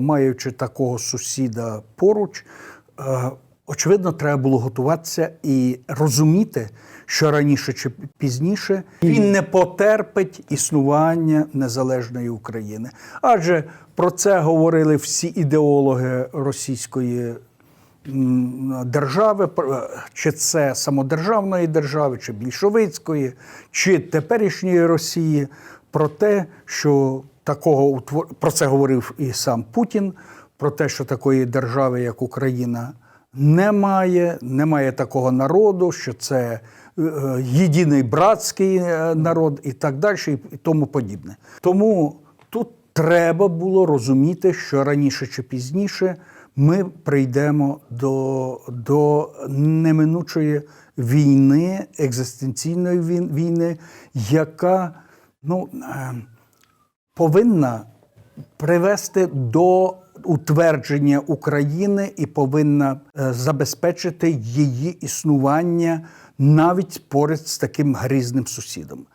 Маючи такого сусіда поруч, е, очевидно, треба було готуватися і розуміти, що раніше чи пізніше він не потерпить існування незалежної України. Адже про це говорили всі ідеологи російської держави, чи це самодержавної держави, чи більшовицької, чи теперішньої Росії, про те, що такого про це говорив і сам Путін, про те, що такої держави, як Україна, немає, немає такого народу, що це е, єдиний братський е, народ і так далі, і тому подібне. Тому тут треба було розуміти, що раніше чи пізніше ми прийдемо до, до неминучої війни, екзистенційної війни, яка ну, е, повинна привести до утвердження України і повинна е, забезпечити її існування навіть поряд з таким грізним сусідом.